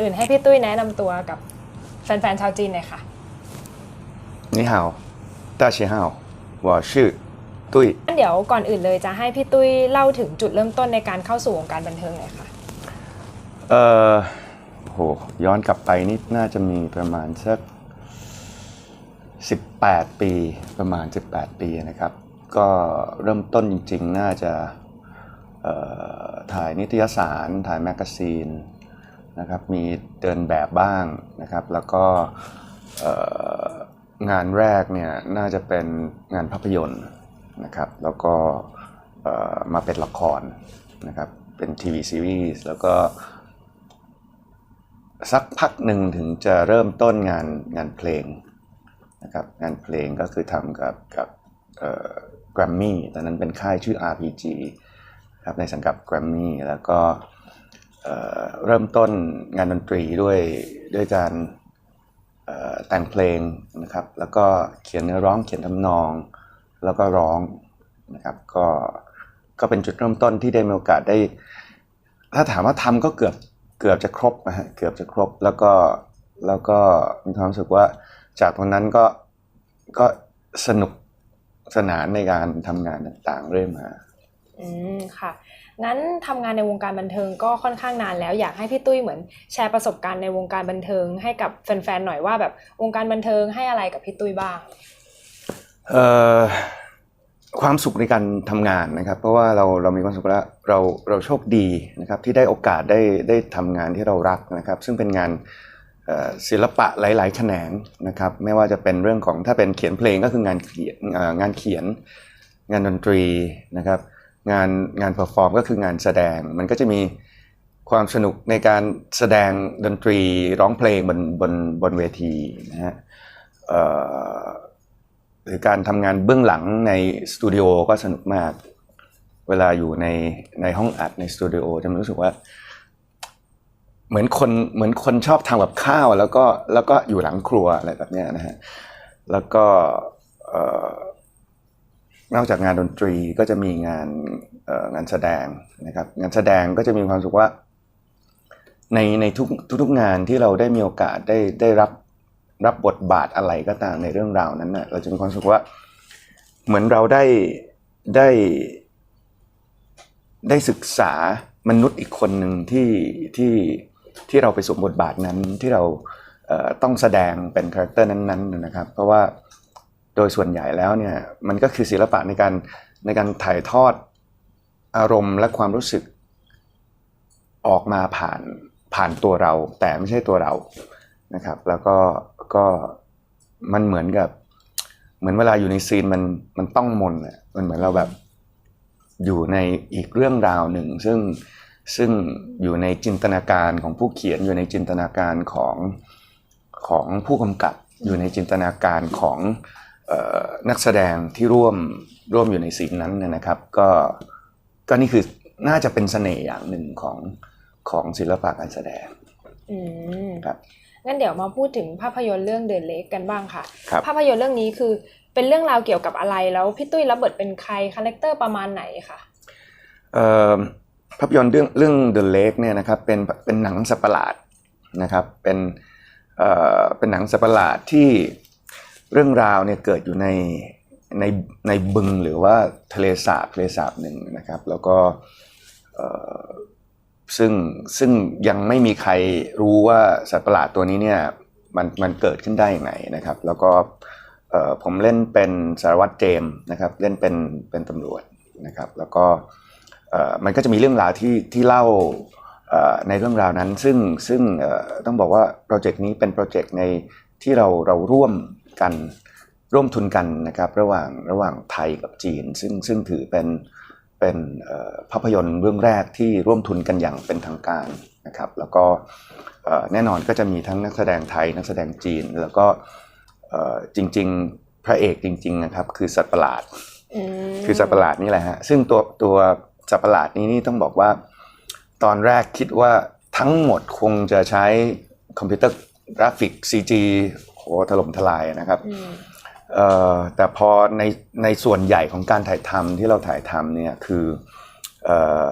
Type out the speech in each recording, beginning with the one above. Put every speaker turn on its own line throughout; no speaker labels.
อื่นให้พี่ตุ้ยแนะนำตัวกับแฟนๆชาวจีนหน่อยค่ะ
你好，大家好，我是对
งั้นเดี๋ยวก่อนอื่นเลยจะให้พี่ตุ้ยเล่าถึงจุดเริ่มต้นในการเข้าสู่วงการบันเทิงหน่อยค่ะ
เอ่อโหย้อนกลับไปนี่น่าจะมีประมาณสัก 18 ปีประมาณ 18 ปีนะครับ ก็เริ่มต้นจริงๆ น่าจะเอ่อถ่ายนิตยสาร ถ่ายแมกกาซีน นะครับมีเดินแบบบ้างนะครับ แล้วก็งานแรกเนี่ยน่าจะเป็นงานภาพยนตร์นะครับ แล้วก็มาเป็นละครนะครับเป็นทีวีซีรีส์แล้วก็สักพักหนึ่งถึงจะเริ่มต้นงานงานเพลงนะครับงานเพลงก็คือทำกับกับแกรมมี่ตอนนั้นเป็นค่ายชื่อ RPG ครับในสังกัดแกรมมี่แล้วก็ เริ่มต้นงานดนตรีด้วยด้วยการแต่งเพลงนะครับ แล้วก็เขียนเนื้อร้องเขียนทำนอง แล้วก็ร้องนะครับ ก็ก็เป็นจุดเริ่มต้นที่ได้มีโอกาสได้ ถ้าถามว่าทำก็เกือบเกือบจะครบนะฮะเกือบจะครบแล้วก็แล้วก็มีความรู้สึกว่าจากตรงนั้นก็ก็สนุกสนานในการทำงานต่างๆเรื่อยมา
อืมค่ะ งั้นทำงานในวงการบันเทิงก็ค่อนข้างนานแล้วอยากให้พี่ตุ้ยเหมือนแชร์ประสบการณ์ในวงการบันเทิง ให้กับแฟนๆหน่อยว่าแบบวงการบันเทิงให้อะไรกับพี่ตุ้ยบ้าง
เอ่อความสุขในการทำงานนะครับ เพราะว่าเราเรามีความสุขแล้วเราเราโชคดีนะครับที่ได้โอกาสได้ได้ทำงานที่เรารักนะครับ ซึ่งเป็นงานศิลปะหลาย ๆ แขนงนะครับ ไม่ว่าจะเป็นเรื่องของถ้าเป็นเขียนเพลงก็คืองานเขียนงานเขียน งานดนตรีนะครับ งานงานเพอร์ฟอร์มก็คืองานแสดง มันก็จะมีความสนุกในการแสดงดนตรีร้องเพลงบนบนบนเวทีนะฮะหรือการทำงานเบื้องหลังในสตูดิโอก็สนุกมาก เวลาอยู่ในในห้องอัดในสตูดิโอจะรู้สึกว่า เหมือนคนเหมือนคนชอบทำกับข้าว แล้วก็แล้วก็อยู่หลังครัวอะไรแบบเนี้ยนะฮะแล้วก็ นอกจากงานดนตรีก็จะมีงานงานแสดงนะครับ งานแสดงก็จะมีความสึกว่า ในในทุกทุกงานที่เราได้มีโอกาสได้ได้รับรับบทบาทอะไรก็ตามในเรื่องราวนั้นนะเราจะมีความสึกว่าเหมือนเราได้ได้ได้ศึกษามนุษย์อีกคนหนึ่งที่ที่ที่เราไปสวมบทบาทนั้นที่เราเต้องแสดงเป็นคาแรคเตอร์นั้นๆนะครับ เพราะว่า โดยส่วนใหญ่แล้วเนี่ยมันก็คือศิลปะในการในการถ่ายทอดอารมณ์และความรู้สึกออกมาผ่านผ่านตัวเรา แต่ไม่ใช่ตัวเรานะครับ แล้วก็ก็มันเหมือนกับเหมือนเวลาอยู่ในซีนมันมันต้องมนอะมันเหมือนเราแบบอยู่ในอีกเรื่องราวหนึ่ง ซึ่งซึ่งอยู่ในจินตนาการของผู้เขียนอยู่ในจินตนาการของของผู้กำกับอยู่ในจินตนาการของ นักแสดงที่ร่วมร่วมอยู่ในซีนนั้นเนยนะครับ ก็ก็นี่คือน่าจะเป็นเสน่ห์อย่างหนึ่งของของศิลปะการแสดง
อืม
ครับ
งั้นเดี๋ยวมาพูดถึงภาพยนตร์เรื่องเดินเล็กกันบ้างค่ะ
ครับ
ภาพยนตร์เรื่องนี้คือเป็นเรื่องราวเกี่ยวกับอะไรแล้วพี่ตุ้ยรับบทเป็นใครคาแรคเตอร์ประมาณไหนคะ
เอ่อภาพยนตร์เรื่องเรื่อง The Lake เนี่ยนะครับเป็นเป็นหนังสัตว์ประหลาดนะครับเป็นเอ่อเป็นหนังสัตว์ประหลาดที่ เรื่องราวเนี่ยเกิดอยู่ในในในบึงหรือว่าทะเลสาบทะเลสาบหนึ่งนะครับ แล้วก็ซึ่งซึ่งยังไม่มีใครรู้ว่าสัตว์ประหลาดตัวนี้เนี่ยมันมันเกิดขึ้นได้ยังไงนะครับ แล้วก็ผมเล่นเป็นสารวัตรเจมส์นะครับเล่นเป็นเป็นตำรวจนะครับ แล้วก็มันก็จะมีเรื่องราวที่ที่เล่าในเรื่องราวนั้น ซึ่งซึ่งต้องบอกว่าโปรเจกต์นี้เป็นโปรเจกต์ในที่เราเราร่วม กันร่วมทุนกันนะครับระหว่างระหว่างไทยกับจีน ซึ่งซึ่งถือเป็นเป็นเอ่อภาพยนตร์เรื่องแรกที่ร่วมทุนกันอย่างเป็นทางการนะครับแล้วก็เอ่อแน่นอนก็จะมีทั้งนักแสดงไทยนักแสดงจีน แล้วก็เอ่อจริง ๆ พระเอกจริง ๆนะครับ คือสัตว์ประหลาด
อืม
คือสัตว์ประหลาดนี่แหละฮะซึ่งตัวตัวสัตว์ประหลาดนี้นี่ต้องบอกว่า ตอนแรกคิดว่าทั้งหมดคงจะใช้คอมพิวเตอร์กราฟิก CG โหถล่มทลายนะครับ
อืม
เอ่อแต่พอในในส่วนใหญ่ของการถ่ายทำที่เราถ่ายทำเนี่ยคือเอ่อ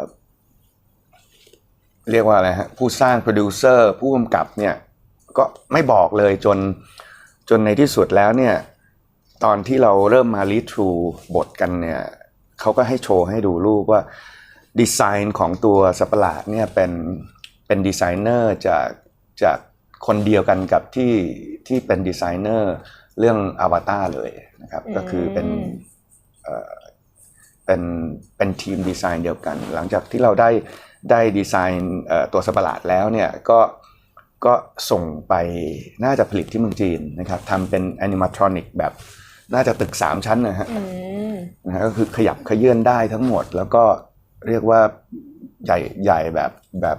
เรียกว่าอะไรฮะผู้สร้างโปรดิวเซอร์ผู้กำกับเนี่ยก็ไม่บอกเลยจนจนในที่สุดแล้วเนี่ยตอนที่เราเริ่มมารีทรูบทกันเนี่ยเขาก็ให้โชว์ให้ดูรูปว่าดีไซน์ของตัวสัตว์ประหลาดเนี่ยเป็นเป็นดีไซเนอร์จากจาก คนเดียวกันกับที่ที่เป็นดีไซเนอร์เรื่องอวตารเลยนะครับ ก็คือเป็นเป็นเป็นทีมดีไซน์เดียวกัน หลังจากที่เราได้ได้ดีไซน์เอ่อตัวสัตว์ประหลาดแล้วเนี่ยก็ก็ส่งไปน่าจะผลิตที่เมืองจีนนะครับทำเป็นแอนิม a ทรอนิกแบบน่าจะตึก 3 ชั้นนะฮะ
อืม
นะฮะก็คือขยับขยื่นได้ทั้งหมด แล้วก็เรียกว่าใหญ่ใหญ่แบบแบบ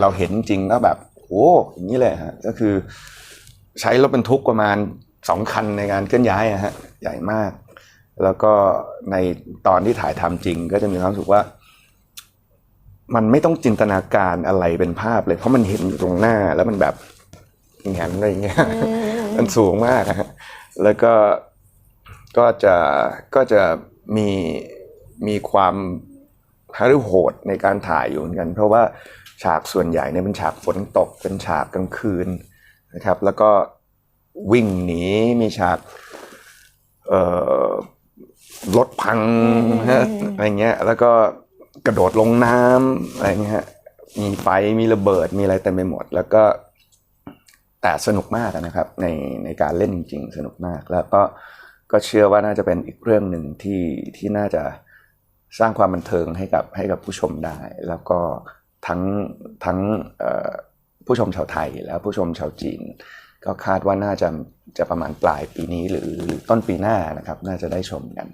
เราเห็นจริงก็แบบ โอ้อย่างนี้เลยฮะก็คือใช้รถบรรทุกประมาณสองคันในการเคลื่อนย้ายอะฮะใหญ่มาก แล้วก็ในตอนที่ถ่ายทำจริง ก็จะมีความรู้สึกว่า มันไม่ต้องจินตนาการอะไรเป็นภาพเลย เพราะมันเห็นอยู่ตรงหน้าแล้วมันแบบอย่างนั้นอะไรอย่างเงี้ยมันสูงมากอะฮะแล้วก็ก็จะก็จะมีมีความฮารุโหดในการถ่ายอยู่เหมือนกัน เพราะว่า ฉากส่วนใหญ่เนี่ยเป็นฉากฝนตกเป็นฉากกลางคืนนะครับ แล้วก็วิ่งหนีมีฉากเอ่อรถพังฮะอะไรเงี้ยแล้วก็กระโดดลงน้ำอะไรเงี้ยฮะมีไฟมีระเบิดมีอะไรเต็มไปหมด แล้วก็แต่สนุกมากนะครับ ในในการเล่นจริงๆสนุกมาก แล้วก็ก็เชื่อว่าน่าจะเป็นอีกเรื่องหนึ่งที่ที่น่าจะสร้างความบันเทิงให้กับให้กับผู้ชมได้ แล้วก็ ทั้งทั้งเอ่อผู้ชมชาวไทยแล้วผู้ชมชาวจีน ก็คาดว่าน่าจะจะประมาณปลายปีนี้หรือหรือต้นปีหน้านะครับ น่าจะได้ชมกัน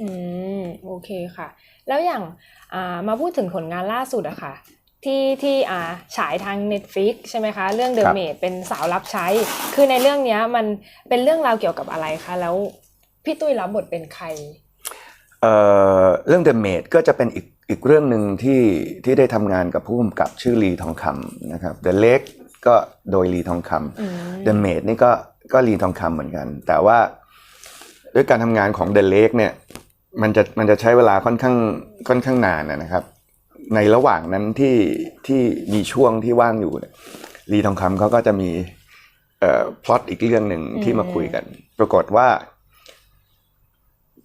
อืมโอเคค่ะ แล้วอย่างอ่ามาพูดถึงผลงานล่าสุดอะค่ะ ที่ที่อ่าฉายทาง Netflix ใช่ไหมคะ เรื่อง The
ครับ
Maid เป็นสาวรับใช้ คือในเรื่องเนี้ยมันเป็นเรื่องราวเกี่ยวกับอะไรคะ แล้วพี่ตุ้ยรับบทเป็นใคร
เอ่อ เรื่อง The Maid ก็จะเป็นอีกอีกเรื่องหนึ่งที่ที่ได้ทำงานกับผู้กำกับชื่อลีทองคำนะครับ The Lake ก็โดยลีทองคำ
อืม
The Maid นี่ก็ก็ลีทองคำเหมือนกัน แต่ว่าด้วยการทำงานของ The Lake เนี่ยมันจะมันจะใช้เวลาค่อนข้างค่อนข้างนานนะนะครับ ในระหว่างนั้นที่ที่มีช่วงที่ว่างอยู่เนี่ยลีทองคำเขาก็จะมีเอ่อพล็อตอีกเรื่องหนึ่งที่มาคุยกัน ปรากฏว่า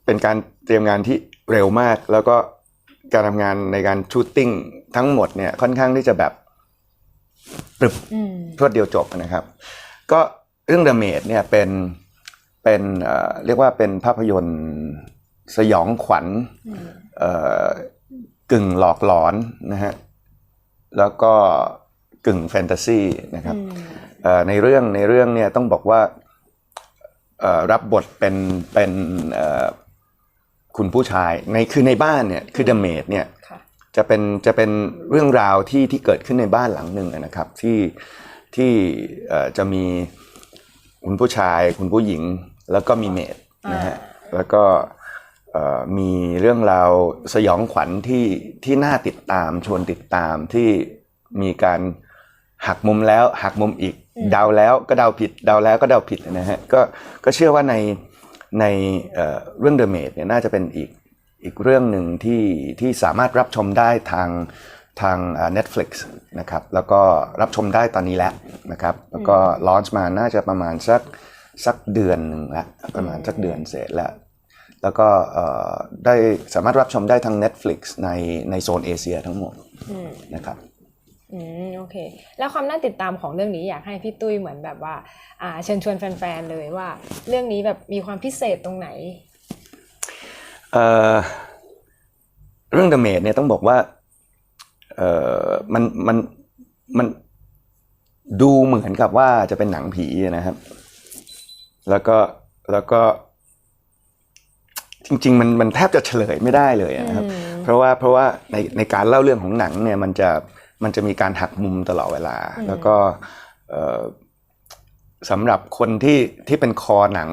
เป็นการเตรียมงานที่เร็วมาก แล้วก็การทำงานในการชูตติ้งทั้งหมดเนี่ยค่อนข้างที่จะแบบปรึบ
อืม
รวดเดียวจบนะครับ ก็เรื่อง The Maid เนี่ยเป็นเป็นเอ่อเรียกว่าเป็นภาพยนตร์สยองขวัญ
อืม
เอ่อกึ่งหลอกหลอนนะฮะแล้วก็กึ่งแฟนตาซีนะครับ
อืม
เอ่อในเรื่องในเรื่องเนี่ยต้องบอกว่าเอ่อรับบทเป็นเป็นเอ่อ คุณผู้ชายในคือในบ้านเนี่ยคือ The Maid เนี่ย
ค่ะ
จะเป็นจะเป็นเรื่องราวที่ที่เกิดขึ้นในบ้านหลังหนึ่งอะนะครับ ที่ที่เอ่อจะมีคุณผู้ชาย คุณผู้หญิง แล้วก็มีเมดนะฮะแล้วก็เอ่อมีเรื่องราวสยองขวัญที่ที่น่าติดตามชวนติดตามที่มีการหักมุมแล้วหักมุมอีกเดาแล้วก็เดาผิดเดาแล้วก็เดาผิดนะฮะก็ก็เชื่อว่าใน ในเอ่อเรื่อง The Maid เนี่ยน่าจะเป็นอีกอีกเรื่องหนึ่งที่ที่สามารถรับชมได้ทางทางอ่า Netflix นะครับแล้วก็รับชมได้ตอนนี้แล้วนะครับแล้วก็ลอนช์มาน่าจะประมาณสักสักเดือนหนึ่งละประมาณสักเดือนเศษแล้วแล้วก็เอ่อได้สามารถรับชมได้ทาง Netflix ในในโซนเอเชียทั้งหมด
อืม
นะครับ
อืมโอเค แล้วความน่าติดตามของเรื่องนี้อยากให้พี่ตุ้ยเหมือนแบบว่า อ่า เชิญชวนแฟนๆเลยว่า เรื่องนี้แบบมีความพิเศษตรงไหน
เอ่อเรื่อง The Maid เนี่ยต้องบอกว่า เอ่อมันมันมันดูเหมือนกับว่าจะเป็นหนังผีนะครับ แล้วก็แล้วก็ จริง ๆ มันมันแทบจะเฉลยไม่ได้เลยนะครับ
อืม
เพราะว่าเพราะว่าในในการเล่าเรื่องของหนังเนี่ยมันจะ มันจะมีการหักมุมตลอดเวลา
อืม
แล้วก็เอ่อสำหรับคนที่ที่เป็นคอหนัง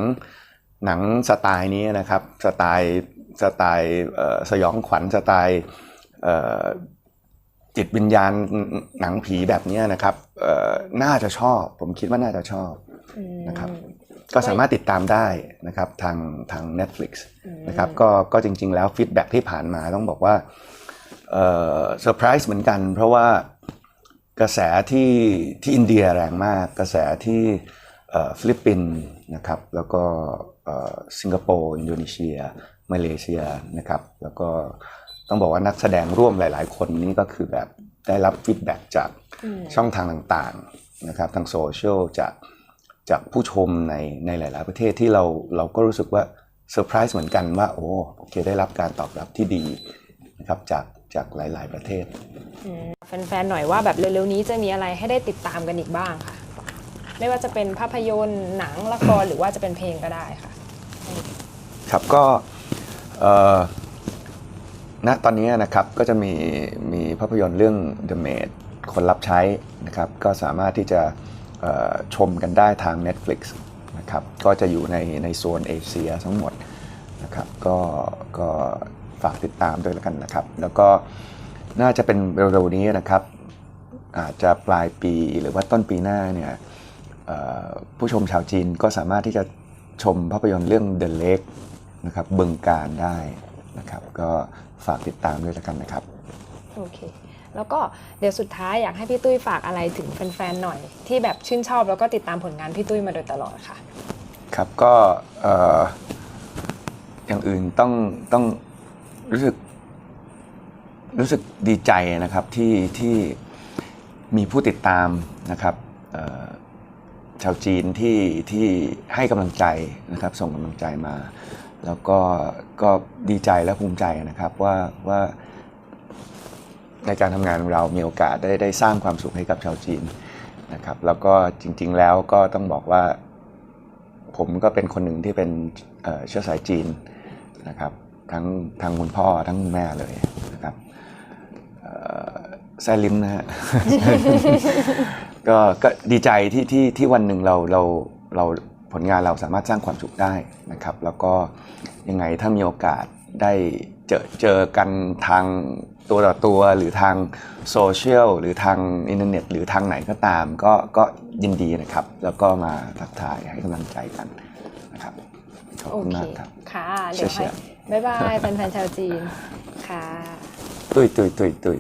หนังสไตล์นี้นะครับสไตล์สไตล์เอ่อสยองขวัญสไตล์เอ่อจิตวิญญาณหนังผีแบบเนี้ยนะครับเอ่อน่าจะชอบ ผมคิดว่าน่าจะชอบ
อืม
นะครับก็สามารถติดตามได้นะครับทางทาง Netflix
อืม
นะครับก็ก็จริง ๆ แล้วฟีดแบ็ที่ผ่านมาต้องบอกว่า เอ่อเซอร์ไพรส์เหมือนกัน เพราะว่ากระแสที่ที่อินเดียแรงมาก กระแสที่เอ่อฟิลิปปินส์นะครับแล้วก็เอ่อสิงคโปร์อินโดนีเซีย มาเลเซียนะครับแล้วก็ต้องบอกว่านักแสดงร่วมหลาย ๆ คนนี่ก็คือแบบได้รับฟีดแบ็กจาก
อืม
ช่องทางต่างๆนะครับทางโซเชียลจากจากผู้ชมในในหลาย ๆ ประเทศที่เราเราก็รู้สึกว่าเซอร์ไพรส์เหมือนกันว่าโอ้โอเคได้รับการตอบรับที่ดีนะครับจาก จากหลาย ๆ ประเทศ
แฟนๆ หน่อยว่าแบบเร็วๆ นี้จะมีอะไรให้ได้ติดตามกันอีกบ้างค่ะ ไม่ว่าจะเป็นภาพยนตร์หนังละครหรือว่าจะเป็นเพลงก็ได้ค่ะ
ครับก็เอ่อณตอนนี้นะครับก็จะมีมีภาพยนตร์เรื่อง The Maid คนรับใช้นะครับก็สามารถที่จะเอ่อชมกันได้ทาง Netflix นะครับก็จะอยู่ในในโซนเอเชียทั้งหมดนะครับก็ก็ ฝากติดตามด้วยแล้วกันนะครับ แล้วก็น่าจะเป็นเร็วๆนี้นะครับ อาจจะปลายปีหรือว่าต้นปีหน้าเนี่ยเอ่อผู้ชมชาวจีนก็สามารถที่จะชมภาพยนตร์เรื่อง The Lake นะครับบึงการได้นะครับ ก็ฝากติดตามด้วยแล้วกันนะครับ
โอเค แล้วก็เดี๋ยวสุดท้ายอยากให้พี่ตุ้ยฝากอะไรถึงแฟนๆหน่อย ที่แบบชื่นชอบแล้วก็ติดตามผลงานพี่ตุ้ยมาโดยตลอดค่ะ
ครับก็เอ่ออย่างอื่นต้องต้อง รู้สึก รู้สึกดีใจนะครับที่ที่มีผู้ติดตามนะครับชาวจีนที่ที่ให้กำลังใจนะครับ ส่งกำลังใจมา แล้วก็ก็ดีใจและภูมิใจนะครับว่าว่าในการทำงานของเรามีโอกาสได้ได้สร้างความสุขให้กับชาวจีนนะครับ แล้วก็จริง ๆ แล้วก็ต้องบอกว่า ผมก็เป็นคนหนึ่งที่เป็นเชื้อสายจีนนะครับ ทั้งทั้งคุณพ่อทั้งคุณแม่เลยนะครับเอ่อแซ่ลิ้มนะฮะก็ก็ดีใจที่ที่ที่วันหนึ่งเราเราเราผลงานเราสามารถสร้างความสุขได้นะครับ แล้วก็ยังไงถ้ามีโอกาสได้เจอเจอกันทางตัวต่อตัวหรือทางโซเชียลหรือทางอินเทอร์เน็ตหรือทางไหนก็ตาม ก็ก็ยินดีนะครับ แล้วก็มาทักทายให้กำลังใจกันนะครับขอบ
โอ
คุณ
เค
มากครับ
ค่ะเดี๋ยว
เชี
ให้
ยร์
บ๊ายบายแฟนๆชาวจีนค่ะ
ตุยตุยตุยตุย